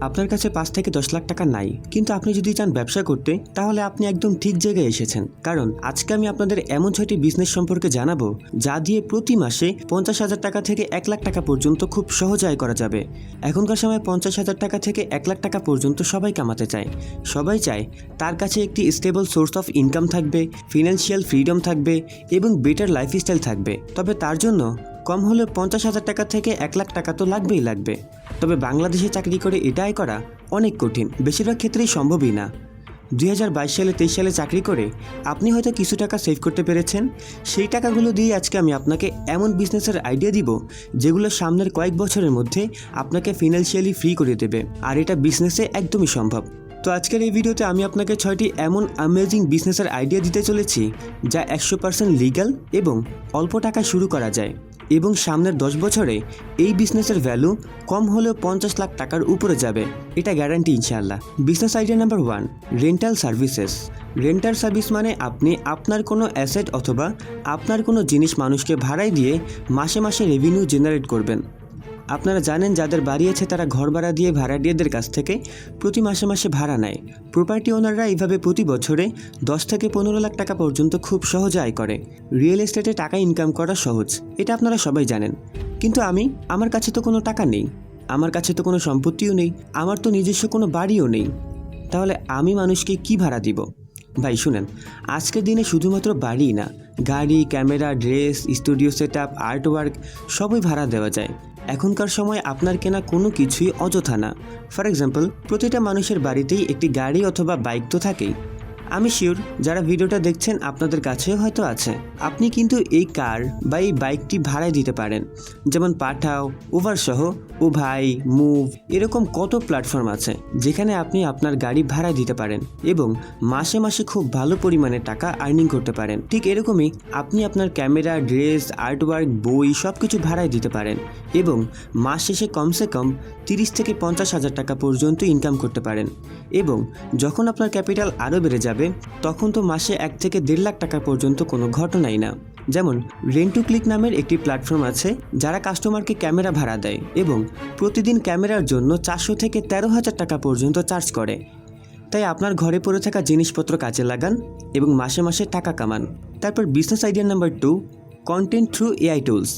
আপনার কাছে পাঁচ থেকে দশ লাখ টাকা নাই, কিন্তু আপনি যদি চান ব্যবসা করতে, তাহলে আপনি একদম ঠিক জায়গায় এসেছেন। কারণ, আজকে আমি আপনাদের এমন ছয়টি বিজনেস সম্পর্কে জানাব, যা দিয়ে প্রতি মাসে পঞ্চাশ হাজার টাকা থেকে এক লাখ টাকা পর্যন্ত খুব সহজে আয় করা যাবে। এখনকার সময় পঞ্চাশ হাজার টাকা থেকে এক লাখ টাকা পর্যন্ত সবাই কামাতে চায়। সবাই চায়, তার কাছে একটি স্টেবল সোর্স অফ ইনকাম থাকবে ফিনান্সিয়াল ফ্রিডম থাকবে, এবং বেটার লাইফস্টাইল থাকবে। তবে তার জন্য, কম হলে পঞ্চাশ হাজার টাকা থেকে এক লাখ টাকা তো লাগবেই লাগবে। তবে বাংলাদেশে চাকরি করে এটা আয় করা অনেক কঠিন। বেশিরভাগ ক্ষেত্রেই সম্ভবই না। দুই হাজার বাইশ সালে, তেইশ সালে চাকরি করে আপনি হয়তো কিছু টাকা সেভ করতে পেরেছেন। সেই টাকাগুলো দিয়ে আজকে আমি আপনাকে এমন বিজনেসের আইডিয়া দিব, যেগুলো সামনের কয়েক বছরের মধ্যে আপনাকে ফিনান্সিয়ালি ফ্রি করে দেবে। আর এটা বিজনেসে একদমই সম্ভব। তো আজকের এই ভিডিওতে আমি আপনাকে ছয়টি এমন অ্যামেজিং বিজনেসের আইডিয়া দিতে চলেছি, যা একশো পার্সেন্ট লিগাল এবং অল্প টাকায় শুরু করা যায়। এবং সামনের দশ বছরে এই বিজনেসের ভ্যালু কম হলেও পঞ্চাশ লাখ টাকার উপরে যাবে। এটা গ্যারান্টি ইনশাআল্লাহ। Business idea number one rental services rental service মানে আপনি আপনার কোনো অ্যাসেট অথবা আপনার কোনো জিনিস মানুষকে ভাড়ায় দিয়ে মাসে মাসে রেভিনিউ জেনারেট করবেন। আপনারা জানেন যাদের বাড়ি আছে তারা ঘর ভাড়া দিয়ে ভাড়াটিয়াদের কাছ থেকে প্রতি মাসে মাসে ভাড়া নেয়। প্রপার্টি ওনাররা এইভাবে প্রতি বছরে দশ থেকে পনেরো লাখ টাকা পর্যন্ত খুব সহজে আয় করে। রিয়েল এস্টেটে টাকা ইনকাম করা সহজ, এটা আপনারা সবাই জানেন। কিন্তু আমি, আমার কাছে তো কোনো টাকা নেই। আমার কাছে তো কোনো সম্পত্তিও নেই। আমার তো নিজস্ব কোনো বাড়িও নেই। তাহলে আমি মানুষকে কি ভাড়া দিব? ভাই, শুনেন আজকের দিনে শুধুমাত্র বাড়ি না। গাড়ি, camera, dress, studio set up art work সবই ভাড়া দেওয়া যায়। এখনকার সময় আপনার কেনা কোনো কিছুই অযথা না। ফর এক্সাম্পল প্রতিটা মানুষের বাড়িতেই একটি গাড়ি অথবা বাইক তো থাকেই। আমি শিওর যারা ভিডিওটা দেখছেন আপনাদের কাছেও হয়তো আছে। আপনি কিন্তু এই কার বা এই বাইকটি ভাড়ায় দিতে পারেন। যেমন পাঠাও উবার সহ, ও ভাই মুভ এরকম কত প্ল্যাটফর্ম আছে যেখানে আপনি আপনার গাড়ি ভাড়ায় দিতে পারেন এবং মাসে মাসে খুব ভালো পরিমাণে টাকা আর্নিং করতে পারেন। ঠিক এরকমই আপনি আপনার ক্যামেরা ড্রেস আর্টওয়ার্ক বই সব কিছু ভাড়ায় দিতে পারেন এবং মাস শেষে কমসে কম তিরিশ থেকে পঞ্চাশ হাজার টাকা পর্যন্ত ইনকাম করতে পারেন এবং যখন আপনার ক্যাপিটাল আরও বেড়ে যাবে তখন তো মাসে এক থেকে দেড় লাখ টাকা পর্যন্ত কোনো ঘটনাই না। যেমন, রেন্টু ক্লিক নামের একটি প্ল্যাটফর্ম আছে, যারা কাস্টমারকে ক্যামেরা ভাড়া দেয় এবং প্রতিদিন ক্যামেরার জন্য চারশো থেকে তেরো হাজার টাকা পর্যন্ত চার্জ করে। তাই আপনার ঘরে পড়ে থাকা জিনিসপত্র কাজে লাগান এবং মাসে মাসে টাকা কামান। তারপর business idea number two content through AI tools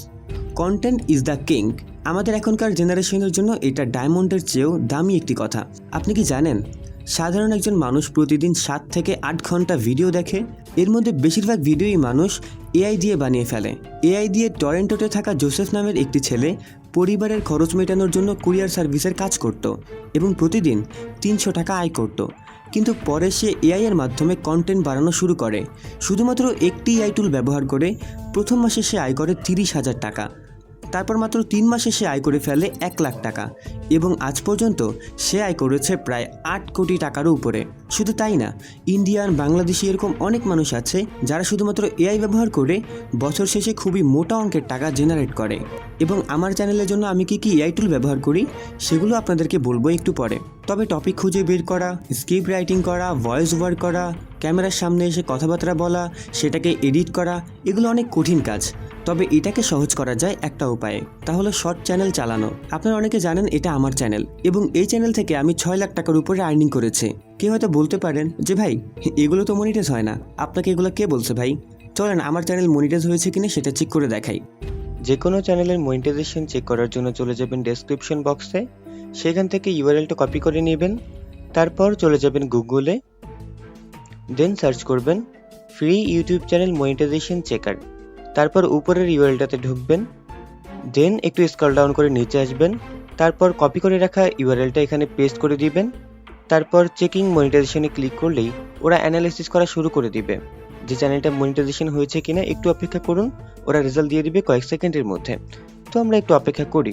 content is the king আমাদের এখনকার জেনারেশনের জন্য এটা ডায়মন্ডের চেয়েও দামি একটি কথা। আপনি কি জানেন? সাধারণ একজন মানুষ প্রতিদিন সাত থেকে আট ঘণ্টা ভিডিও দেখে, এর মধ্যে বেশিরভাগ ভিডিওই মানুষ এআই দিয়ে বানিয়ে ফেলে। এআই দিয়ে টরেন্টোতে থাকা জোসেফ নামের একটি ছেলে পরিবারের খরচ মেটানোর জন্য কুরিয়ার সার্ভিসের কাজ করত এবং প্রতিদিন তিনশো টাকা আয় করত। কিন্তু পরে সে এআই এর মাধ্যমে কন্টেন্ট বানানো শুরু করে। শুধুমাত্র একটি এআই টুল ব্যবহার করে প্রথম মাসে সে আয় করে তিরিশ হাজার টাকা। তারপর মাত্র তিন মাসে সে আয় করে ফেলে এক লাখ টাকা এবং আজ পর্যন্ত সে আয় করেছে প্রায় আট কোটি টাকারও উপরে। শুধু তাই না ইন্ডিয়ান বাংলাদেশি এরকম অনেক মানুষ আছে যারা শুধুমাত্র এআই ব্যবহার করে বছর শেষে খুবই মোটা অঙ্কের টাকা জেনারেট করে। এবং আমার চ্যানেলের জন্য আমি কি কি এআই টুল ব্যবহার করি, সেগুলো আপনাদেরকে বলব একটু পরে। তবে টপিক খুঁজে বের করা স্ক্রিপ্ট রাইটিং করা ভয়েস ওভার করা, ক্যামেরার সামনে এসে কথাবার্তা বলা, সেটাকে এডিট করা, এগুলো অনেক কঠিন কাজ। তবে এটাকে সহজ করা যায় একটা উপায়ে। তাহলে শর্ট চ্যানেল চালানো। আপনারা অনেকে জানেন এটা আমার চ্যানেল। এবং এই চ্যানেল থেকে আমি ছয় লাখ টাকার উপরে আর্নিং করেছি। কেউ হয়তো বলতে পারেন যে, ভাই, এগুলো তো মনিটাইজ হয় না। আপনাকে এগুলো কে বলছে ভাই? চলেন, আমার চ্যানেল মনিটাইজ হয়েছে কিনা সেটা চেক করে দেখাই। যে কোনো চ্যানেলের মনিটাইজেশন চেক করার জন্য চলে যাবেন ডেসক্রিপশন বক্সে সেখান থেকে ইউআরএলটা কপি করে নেবেন। তারপর চলে যাবেন গুগলে দেন সার্চ করবেন free YouTube channel monetization checker তারপর উপরের ইউআরএলটাতে ঢুকবেন, দেন একটু স্ক্রল ডাউন করে নিচে আসবেন, তারপর কপি করে রাখা ইউআরএলটা এখানে পেস্ট করে দিবেন, তারপর চেকিং মনিটাইজেশনে ক্লিক করলেই ওরা অ্যানালাইসিস করা শুরু করে দিবে। যে চ্যানেলটা মনিটাইজেশন হয়েছে কিনা একটু অপেক্ষা করুন, ওরা রেজাল্ট দিয়ে দিবে কয়েক সেকেন্ডের মধ্যে। তো আমরা একটু অপেক্ষা করি।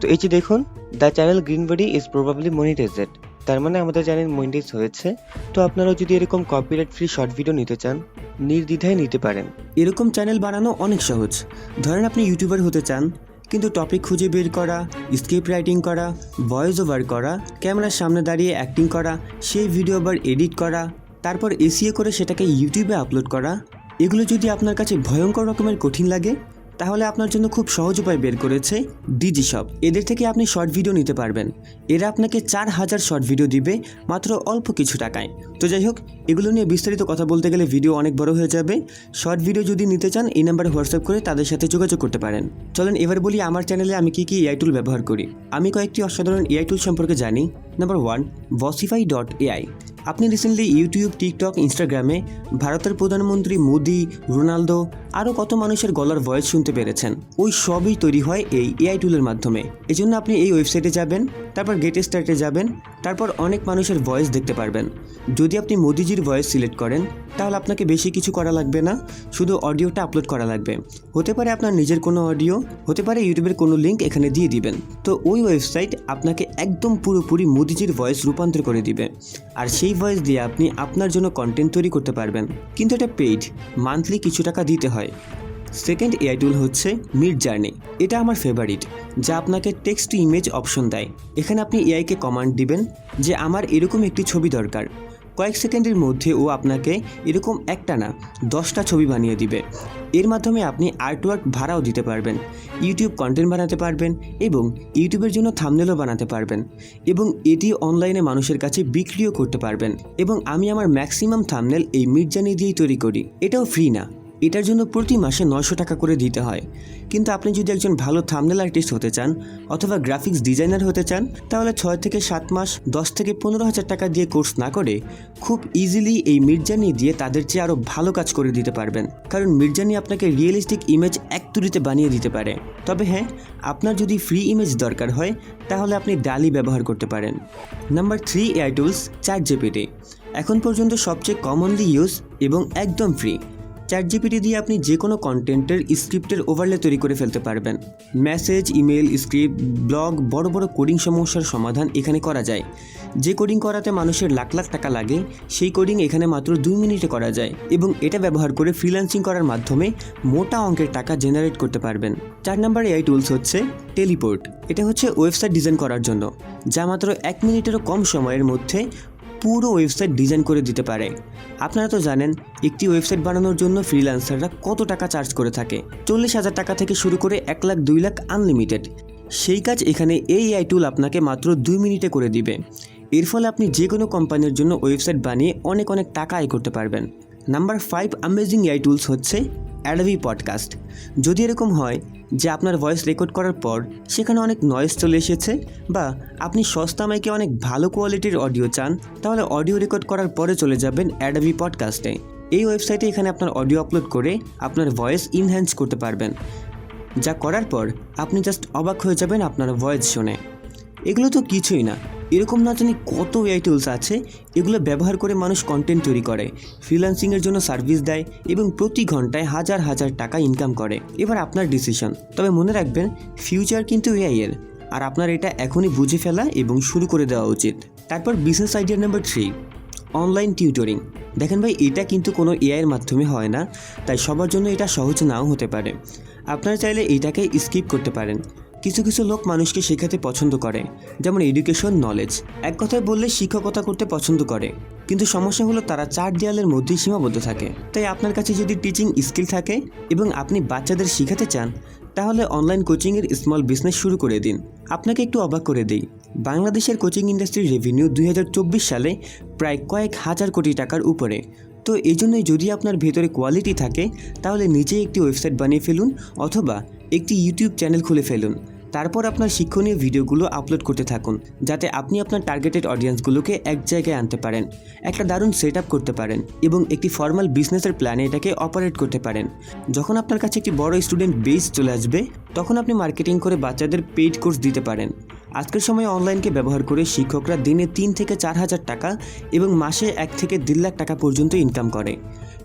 তো এই যে দেখুন, the channel green body is probably monetized. তার মানে আমাদের চ্যানেল মনিটাইজ হয়েছে। তো আপনারাও যদি এরকম কপিরাইট ফ্রি শর্ট ভিডিও নিতে চান, নির্দ্বিধায় নিতে পারেন। এরকম চ্যানেল বানানো অনেক সহজ। ধরেন আপনি ইউটিউবার হতে চান, কিন্তু টপিক খুঁজে বের করা স্ক্রিপ্ট রাইটিং করা ভয়েস ওভার করা, ক্যামেরার সামনে দাঁড়িয়ে অ্যাক্টিং করা, সেই ভিডিও আবার এডিট করা, তারপর এসিএ করে সেটাকে ইউটিউবে আপলোড করা, এগুলো যদি আপনার কাছে ভয়ঙ্কর রকমের কঠিন লাগে তাহলে আপনার জন্য খুব সহজ উপায় বের করেছে ডিজি শপ এদের থেকে আপনি শর্ট ভিডিও নিতে পারবেন। এরা আপনাকে চার হাজার শর্ট ভিডিও দিবে, মাত্র অল্প কিছু টাকায়। তো যাই হোক, এগুলো নিয়ে বিস্তারিত কথা বলতে গেলে ভিডিও অনেক বড় হয়ে যাবে। শর্ট ভিডিও যদি নিতে চান, এই নাম্বারে হোয়াটসঅ্যাপ করে তাদের সাথে যোগাযোগ করতে পারেন। চলেন, এবার বলি আমার চ্যানেলে আমি কি কি এআই টুল ব্যবহার করি। আমি কয়েকটি অসাধারণ এআই টুল সম্পর্কে জানি। Number one Voicify dot AI আপনি রিসেন্টলি ইউটিউব টিকটক ইনস্টাগ্রামে ভারতের প্রধানমন্ত্রী মোদি, রোনালদো আরও কত মানুষের গলার ভয়েস শুনতে পেরেছেন? ওই সবই তৈরি হয় এই এআই টুলের মাধ্যমে। এজন্য আপনি এই ওয়েবসাইটে যাবেন, তারপর গেট স্টার্টে যাবেন, তারপর অনেক মানুষের ভয়েস দেখতে পারবেন। যদি আপনি মোদিজির ভয়েস সিলেক্ট করেন, তাহলে আপনাকে বেশি কিছু করা লাগবে না, শুধু অডিওটা আপলোড করা লাগবে। হতে পারে আপনার নিজের কোনো অডিও, হতে পারে ইউটিউবের কোনো লিঙ্ক এখানে দিয়ে দিবেন। তো ওই ওয়েবসাইট আপনাকে একদম পুরোপুরি মোদিজির ভয়েস রূপান্তর করে দিবে। আর সেই ভয়েস দিয়ে আপনি আপনার জন্য কন্টেন্ট তৈরি করতে পারবেন। কিন্তু এটা পেইড মান্থলি কিছু টাকা দিতে হয়। সেকেন্ড এআই টুল হচ্ছে মিড জার্নি এটা আমার ফেভারিট যা আপনাকে টেক্সট টু ইমেজ অপশন দেয়। এখানে আপনি এআইকে কমান্ড দিবেন যে আমার এরকম একটি ছবি দরকার। কয়েক সেকেন্ডের মধ্যে ও আপনাকে এরকম একটা না দশটা ছবি বানিয়ে দিবে। এর মাধ্যমে আপনি আর্টওয়ার্ক ভাড়াও দিতে পারবেন ইউটিউব কন্টেন্ট বানাতে পারবেন এবং ইউটিউবের জন্য থামনেলও বানাতে পারবেন এবং এটি অনলাইনে মানুষের কাছে বিক্রিও করতে পারবেন এবং আমি আমার ম্যাক্সিমাম থামনেল এই মির্জানি দিয়েই তৈরি করি। এটাও ফ্রি না। এটার জন্য প্রতি মাসে নশো টাকা করে দিতে হয়। কিন্তু আপনি যদি একজন ভালো থামনেল আর্টিস্ট হতে চান অথবা গ্রাফিক্স ডিজাইনার হতে চান, তাহলে ছয় থেকে সাত মাস, দশ থেকে পনেরো হাজার টাকা দিয়ে কোর্স না করে খুব ইজিলি এই মির্জানি দিয়ে তাদের চেয়ে আরও ভালো কাজ করে দিতে পারবেন। কারণ মির্জানি আপনাকে রিয়েলিস্টিক ইমেজ এক তুরিতে বানিয়ে দিতে পারে। তবে হ্যাঁ আপনার যদি ফ্রি ইমেজ দরকার হয়, তাহলে আপনি ডালি ব্যবহার করতে পারেন। Number three AI tools Chat GPT এখন পর্যন্ত সবচেয়ে কমনলি ইউজ এবং একদম ফ্রি চ্যাট জিপিটি দিয়ে আপনি যে কোনো কন্টেন্টের স্ক্রিপ্টের ওভারলে তৈরি করে ফেলতে পারবেন। মেসেজ ইমেল স্ক্রিপ্ট ব্লগ বড় বড় কোডিং সমস্যার সমাধান এখানে করা যায়। যে কোডিং করাতে মানুষের লাখ লাখ টাকা লাগে, সেই কোডিং এখানে মাত্র দুই মিনিটে করা যায় এবং এটা ব্যবহার করে ফ্রিল্যান্সিং করার মাধ্যমে মোটা অঙ্কের টাকা জেনারেট করতে পারবেন। চার নাম্বার এআই টুলস হচ্ছে টেলিপোর্ট এটা হচ্ছে ওয়েবসাইট ডিজাইন করার জন্য, যা মাত্র এক মিনিটেরও কম সময়ের মধ্যে পুরো ওয়েবসাইট ডিজাইন করে দিতে পারে। আপনারা তো জানেন, একটি ওয়েবসাইট বানানোর জন্য ফ্রিল্যান্সাররা কত টাকা চার্জ করে থাকে। চল্লিশ হাজার টাকা থেকে শুরু করে এক লাখ, দুই লাখ আনলিমিটেড। সেই কাজ এখানে এই আই টুল আপনাকে মাত্র দুই মিনিটে করে দিবে। এর ফলে আপনি যে কোনো কোম্পানির জন্য ওয়েবসাইট বানিয়ে অনেক অনেক টাকা আয় করতে পারবেন। Number five amazing AI tools হচ্ছে অ্যাডাবি পডকাস্ট যদি এরকম হয় যে আপনার ভয়েস রেকর্ড করার পর সেখানে অনেক নয়েজ চলে এসেছে বা আপনি সস্তা মাইকে অনেক ভালো কোয়ালিটির অডিও চান, তাহলে অডিও রেকর্ড করার পরে চলে যাবেন অ্যাডাবি পডকাস্টে এই ওয়েবসাইটে এখানে আপনার অডিও আপলোড করে আপনার ভয়েস ইনহ্যান্স করতে পারবেন। যা করার পর আপনি জাস্ট অবাক হয়ে যাবেন আপনার ভয়েস শুনে। এগুলো তো কিছুই না। এরকম না জানি কত এআই টুলস আছে, এগুলো ব্যবহার করে মানুষ কন্টেন্ট তৈরি করে ফ্রিল্যান্সিংয়ের জন্য সার্ভিস দেয় এবং প্রতি ঘন্টায় হাজার হাজার টাকা ইনকাম করে। এবার আপনার ডিসিশন তবে মনে রাখবেন ফিউচার কিন্তু এআই এর। আর আপনার এটা এখনই বুঝে ফেলা এবং শুরু করে দেওয়া উচিত। তারপর business idea number three online tutoring দেখেন ভাই, এটা কিন্তু কোনো এআইয়ের মাধ্যমে হয় না, তাই সবার জন্য এটা সহজ নাও হতে পারে। আপনারা চাইলে এইটাকে স্কিপ করতে পারেন। কিছু কিছু লোক মানুষকে শেখাতে পছন্দ করে, যেমন এডুকেশন নলেজ এক কথায় বললে শিক্ষকতা করতে পছন্দ করে, কিন্তু সমস্যা হলো তারা চার দেয়ালের মধ্যেই সীমাবদ্ধ থাকে। তাই আপনার কাছে যদি টিচিং স্কিল থাকে এবং আপনি বাচ্চাদের শেখাতে চান, তাহলে অনলাইন কোচিংয়ের স্মল বিজনেস শুরু করে দিন। আপনাকে একটু অবাক করে দিই, বাংলাদেশের কোচিং ইন্ডাস্ট্রির রেভিনিউ দুই হাজার চব্বিশ সালে প্রায় কয়েক হাজার কোটি টাকার উপরে। তো এই জন্যই যদি আপনার ভেতরে কোয়ালিটি থাকে, তাহলে নিজেই একটি ওয়েবসাইট বানিয়ে ফেলুন অথবা একটি ইউটিউব চ্যানেল খুলে ফেলুন। তারপর আপনার শিক্ষণীয় ভিডিওগুলো আপলোড করতে থাকুন, যাতে আপনি আপনার টার্গেটেড অডিয়েন্সগুলোকে এক জায়গায় আনতে পারেন, একটা দারুণ সেট করতে পারেন এবং একটি ফর্মাল বিজনেসের প্ল্যানে এটাকে অপারেট করতে পারেন। যখন আপনার কাছে একটি বড় স্টুডেন্ট বেস চলে আসবে, তখন আপনি মার্কেটিং করে বাচ্চাদের পেইড কোর্স দিতে পারেন। আজকের সময়ে অনলাইনকে ব্যবহার করে শিক্ষকরা দিনে তিন থেকে চার হাজার টাকা এবং মাসে এক থেকে দেড় লাখ টাকা পর্যন্ত ইনকাম করে।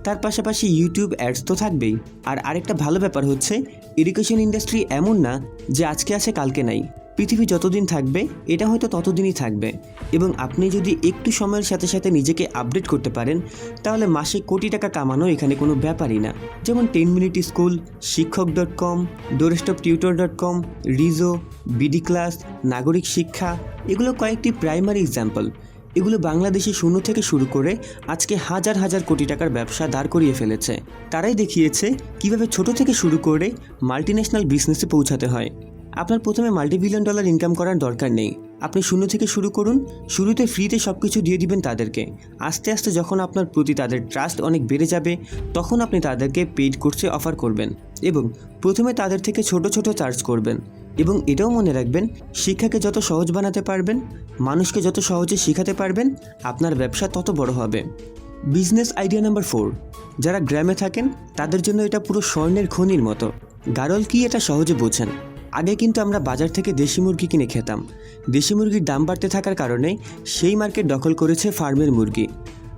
তার পাশাপাশি ইউটিউব অ্যাডস তো থাকবেই। আর আরেকটা ভালো ব্যাপার হচ্ছে এডুকেশন ইন্ডাস্ট্রি এমন না যে আজকে আছে, কালকে নাই। পৃথিবী যতদিন থাকবে, এটা হয়তো ততদিনই থাকবে। এবং আপনি যদি একটু সময়ের সাথে সাথে নিজেকে আপডেট করতে পারেন, তাহলে মাসে কোটি টাকা কামানো এখানে কোনো ব্যাপারই না। যেমন ten minute school Shikkhok dot com doorstep tutor dot com রিজো BD class নাগরিক শিক্ষা, এগুলো কয়েকটি প্রাইমারি এক্সাম্পল এগুলো বাংলাদেশে শূন্য থেকে শুরু করে আজকে হাজার হাজার কোটি টাকার ব্যবসা দাঁড় করিয়ে ফেলেছে। তারাই দেখিয়েছে কীভাবে ছোট থেকে শুরু করে মাল্টিন্যাশনাল বিজনেসে পৌঁছাতে হয়। আপনার প্রথমে মাল্টিবিলিয়ন ডলার ইনকাম করার দরকার নেই। আপনি শূন্য থেকে শুরু করুন, শুরুতে ফ্রিতে সব কিছু দিয়ে দিবেন তাদেরকে। আস্তে আস্তে যখন আপনার প্রতি তাদের ট্রাস্ট অনেক বেড়ে যাবে, তখন আপনি তাদেরকে পেইড কোর্সে অফার করবেন এবং প্রথমে তাদের থেকে ছোট ছোট চার্জ করবেন এবং এটাও মনে রাখবেন, শিক্ষাকে যত সহজ বানাতে পারবেন, মানুষকে যত সহজে শেখাতে পারবেন, আপনার ব্যবসা তত বড় হবে। বিজনেস আইডিয়া নাম্বার ফোর যারা গ্রামে থাকেন, তাদের জন্য এটা পুরো স্বর্ণের খনির মতো। গারল কি এটা সহজে বোঝেন? আগে কিন্তু আমরা বাজার থেকে দেশি মুরগি কিনে খেতাম। দেশি মুরগির দাম বাড়তে থাকার কারণে সেই মার্কেট দখল করেছে ফার্মের মুরগি।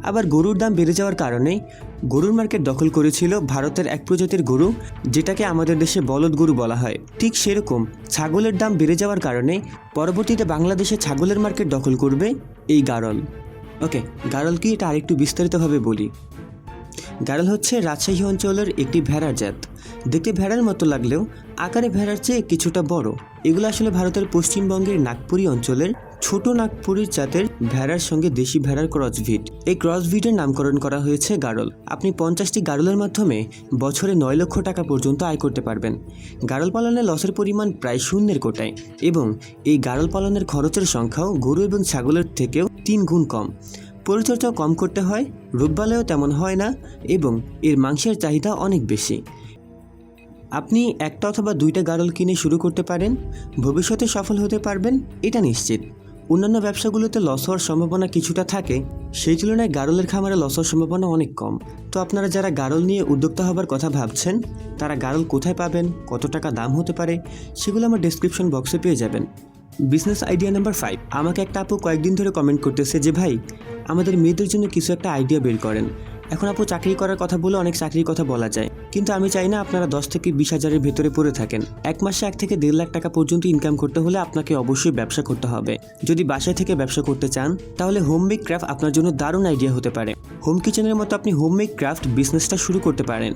আবার গরুর দাম বেড়ে যাওয়ার কারণে গরুর মার্কেট দখল করেছিল ভারতের এক প্রজাতির গরু, যেটাকে আমাদের দেশে বলদ গরু বলা হয়। ঠিক সেরকম ছাগলের দাম বেড়ে যাওয়ার কারণে পরবর্তীতে বাংলাদেশে ছাগলের মার্কেট দখল করবে এই গারল। ওকে, গারল কি এটা আরেকটু বিস্তারিতভাবে বলি। গারল হচ্ছে রাজশাহী অঞ্চলের একটি ভেড়ার জাত। দেখতে ভেড়ার মতো লাগলেও আকারে ভেড়ার চেয়ে কিছুটা বড়। এগুলো আসলে ভারতের পশ্চিমবঙ্গের নাগপুরি অঞ্চলের ছোট নাগপুরীর জাতের ভেড়ার সঙ্গে দেশি ভেড়ার ক্রসভিট এই ক্রসভিটের নামকরণ করা হয়েছে গারল আপনি পঞ্চাশটি গারলের মাধ্যমে বছরে নয় লক্ষ টাকা পর্যন্ত আয় করতে পারবেন। গারল পালনে লসের পরিমাণ প্রায় শূন্যের কোটায় এবং এই গারল পালনের খরচের সংখ্যাও গরু এবং ছাগলের থেকেও তিন গুণ কম। পরিচর্যাও কম করতে হয় রোগবালয়ও তেমন হয় না এবং এর মাংসের চাহিদা অনেক বেশি। আপনি একটা অথবা দুইটা গারল কিনে শুরু করতে পারেন, ভবিষ্যতে সফল হতে পারবেন, এটা নিশ্চিত। অন্যান্য ব্যবসাগুলোতে লস হওয়ার সম্ভাবনা কিছুটা থাকে, সেই তুলনায় গারলের খামারে লস হওয়ার সম্ভাবনা অনেক কম। তো আপনারা যারা গারল নিয়ে উদ্যোক্তা হবার কথা ভাবছেন, তারা গারল কোথায় পাবেন, কত টাকা দাম হতে পারে, সেগুলো আমার ডেসক্রিপশন বক্সে পেয়ে যাবেন। বিজনেস আইডিয়া নাম্বার ফাইভ আমাকে একটা আপু কয়েকদিন ধরে কমেন্ট করতেছে যে, ভাই, আমাদের মেয়েদের জন্য কিছু একটা আইডিয়া বের করেন। এখন আপু চাকরি করার কথা বলে অনেক চাকরির কথা বলা যায়। কিন্তু আমি চাই না আপনারা দশ থেকে বিশ হাজারের ভেতরে পড়ে থাকেন। এক মাসে এক থেকে দেড় লাখ টাকা পর্যন্ত ইনকাম করতে হলে আপনাকে অবশ্যই ব্যবসা করতে হবে। যদি বাসায় থেকে ব্যবসা করতে চান, তাহলে হোমমেক ক্রাফট আপনার জন্য দারুণ আইডিয়া হতে পারে। হোম কিচেনের মতো আপনি হোমমেক ক্রাফট বিজনেসটা শুরু করতে পারেন।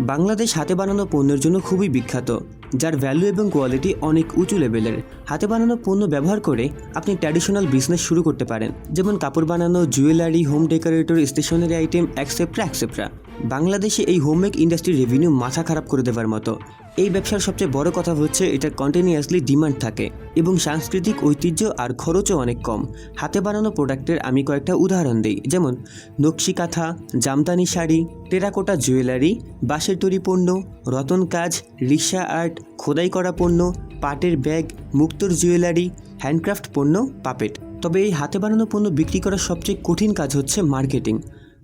বাংলাদেশ হাতে বানানো পণ্যের জন্য খুবই বিখ্যাত, যার ভ্যালু এবং কোয়ালিটি অনেক উঁচু লেভেলের হাতে বানানো পণ্য ব্যবহার করে আপনি ট্র্যাডিশনাল বিজনেস শুরু করতে পারেন, যেমন কাপড় বানানো jewellery home decorator stationery item অ্যাকসেপ্ট্রা অ্যাকসেপ্ট্রা বাংলাদেশে এই হোমমেক ইন্ডাস্ট্রির রেভিনিউ মাথা খারাপ করে দেওয়ার মতো। এই ব্যবসার সবচেয়ে বড় কথা হচ্ছে এটার কন্টিনিউয়াসলি ডিমান্ড থাকে এবং সাংস্কৃতিক ঐতিহ্য আর খরচও অনেক কম। হাতে বানানো প্রোডাক্টের আমি কয়েকটা উদাহরণ দিই। যেমন নকশি কাঁথা জামদানি শাড়ি, টেরাকোটা জুয়েলারি, বাঁশের তৈরি পণ্য, রতন কাজ, রিক্সা আর্ট, খোদাই করা পণ্য, পাটের ব্যাগ, মুক্তোর জুয়েলারি হ্যান্ডক্রাফট পণ্য পাপেট তবে এই হাতে বানানো পণ্য বিক্রি করার সবচেয়ে কঠিন কাজ হচ্ছে মার্কেটিং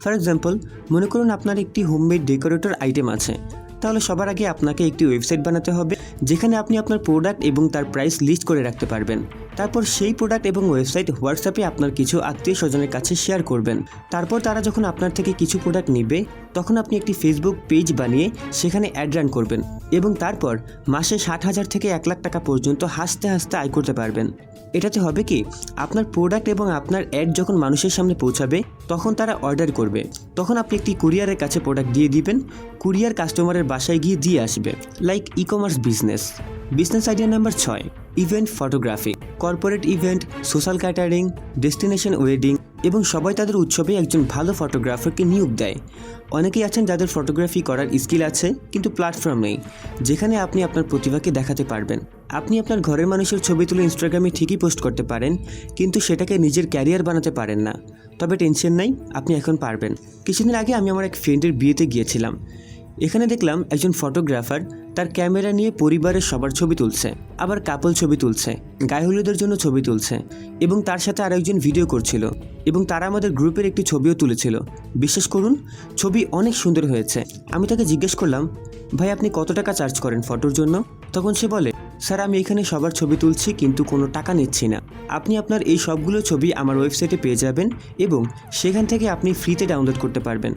ফর এক্সাম্পল মনে করুন আপনার একটি হোমমেড ডেকোরেটর আইটেম আছে। তাহলে সবার আগে আপনাকে একটি ওয়েবসাইট বানাতে হবে, যেখানে আপনি আপনার প্রোডাক্ট এবং তার প্রাইস লিস্ট করে রাখতে পারবেন। তারপর সেই প্রোডাক্ট এবং ওয়েবসাইট হোয়াটসঅ্যাপে আপনার কিছু আত্মীয় স্বজনের কাছে শেয়ার করবেন। তারপর তারা যখন আপনার থেকে কিছু প্রোডাক্ট নেবে তখন আপনি একটি ফেসবুক পেজ বানিয়ে সেখানে অ্যাড রান করবেন এবং তারপর মাসে ষাট হাজার থেকে এক লাখ টাকা পর্যন্ত হাসতে হাসতে আয় করতে পারবেন। এটাতে হবে কি, আপনার প্রোডাক্ট এবং আপনার অ্যাড যখন মানুষের সামনে পৌঁছাবে, তখন তারা অর্ডার করবে। তখন আপনি একটি কুরিয়ারের কাছে প্রোডাক্ট দিয়ে দিবেন কুরিয়ার কাস্টমারের বাসায় গিয়ে দিয়ে আসবে like e commerce business business idea number ছয় event photography corporate event social catering destination wedding এবং সবাই তাদের উৎসবে একজন ভালো ফটোগ্রাফারকে নিয়োগ দেয়। অনেকেই আছেন যাদের ফটোগ্রাফি করার স্কিল আছে, কিন্তু প্ল্যাটফর্ম নেই, যেখানে আপনি আপনার প্রতিভাকে দেখাতে পারবেন। আপনি আপনার ঘরের মানুষের ছবি তুলে ইনস্টাগ্রামে ঠিকই পোস্ট করতে পারেন, কিন্তু সেটাকে নিজের ক্যারিয়ার বানাতে পারেন না। তবে টেনশন নাই, আপনি এখন পারবেন। কিছুদিন আগে আমি আমার এক ফ্রেন্ডের বিয়েতে গিয়েছিলাম। এখানে দেখলাম একজন ফটোগ্রাফার তার ক্যামেরা নিয়ে পরিবারের সবার ছবি তুলছে, আবার কাপল ছবি তুলছে, গায়ে হলুদের জন্য ছবি তুলছে এবং তার সাথে আরেকজন ভিডিও করছিল এবং তারা আমাদের গ্রুপের একটি ছবিও তুলেছিল। বিশ্বাস করুন, ছবি অনেক সুন্দর হয়েছে। আমি তাকে জিজ্ঞেস করলাম, ভাই, আপনি কত টাকা চার্জ করেন ফটোর জন্য? তখন সে বলে, স্যার, আমি এখানে সবার ছবি তুলছি কিন্তু কোনো টাকা নিচ্ছি না। আপনি আপনার এই সবগুলো ছবি আমার ওয়েবসাইটে পেয়ে যাবেন এবং সেখান থেকে আপনি ফ্রিতে ডাউনলোড করতে পারবেন।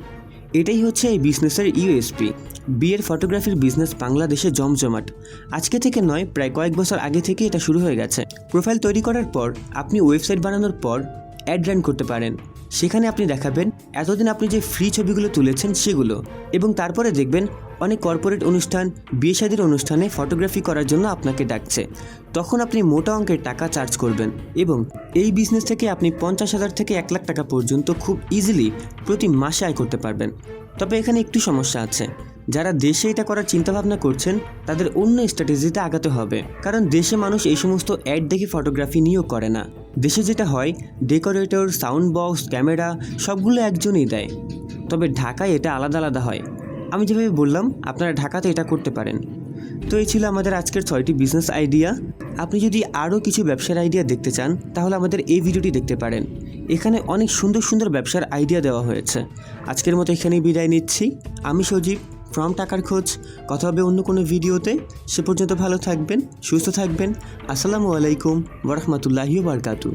এটাই হচ্ছে এই বিজনেসের ইউএসপি বিয়ের ফটোগ্রাফির বিজনেস বাংলাদেশে জমজমাট। আজকে থেকে নয়, প্রায় কয়েক বছর আগে থেকে এটা শুরু হয়ে গেছে। প্রোফাইল তৈরি করার পর, আপনি ওয়েবসাইট বানানোর পর অ্যাড রান করতে পারেন। সেখানে আপনি দেখাবেন এতদিন আপনি যে ফ্রি ছবিগুলো তুলেছেন সেগুলো এবং তারপরে দেখবেন অনেক কর্পোরেট অনুষ্ঠান, বিয়ে শাদির অনুষ্ঠানে ফটোগ্রাফি করার জন্য আপনাকে ডাকছে। তখন আপনি মোটা অঙ্কের টাকা চার্জ করবেন এবং এই বিজনেস থেকে আপনি পঞ্চাশ হাজার থেকে এক লাখ টাকা পর্যন্ত খুব ইজিলি প্রতি মাসে আয় করতে পারবেন। তবে এখানে একটু সমস্যা আছে। যারা দেশে এটা করার চিন্তাভাবনা করছেন, তাদের অন্য স্ট্র্যাটেজিতে আগাতে হবে। কারণ দেশে মানুষ এই সমস্ত অ্যাড দেখে ফটোগ্রাফি নিয়েও করে না। দেশে যেটা হয় ডেকোরেটর সাউন্ড বক্স ক্যামেরা সবগুলো একজনই দেয়। তবে ঢাকায় এটা আলাদা আলাদা হয়। আমি যেভাবে বললাম, আপনারা ঢাকাতে এটা করতে পারেন। তো এই ছিল আমাদের আজকের ছয়টি বিজনেস আইডিয়া আপনি যদি আরও কিছু ব্যবসার আইডিয়া দেখতে চান, তাহলে আমাদের এই ভিডিওটি দেখতে পারেন। এখানে অনেক সুন্দর সুন্দর ব্যবসার আইডিয়া দেওয়া হয়েছে। আজকের মতো এখানেই বিদায় নিচ্ছি। আমি সজীব। ফ্রম টাকার খোঁজ। কথা হবে অন্য কোনো ভিডিওতে। সে পর্যন্ত ভালো থাকবেন, সুস্থ থাকবেন। আসসালামু আলাইকুম ওরহমতুল্লাহি বারকাতু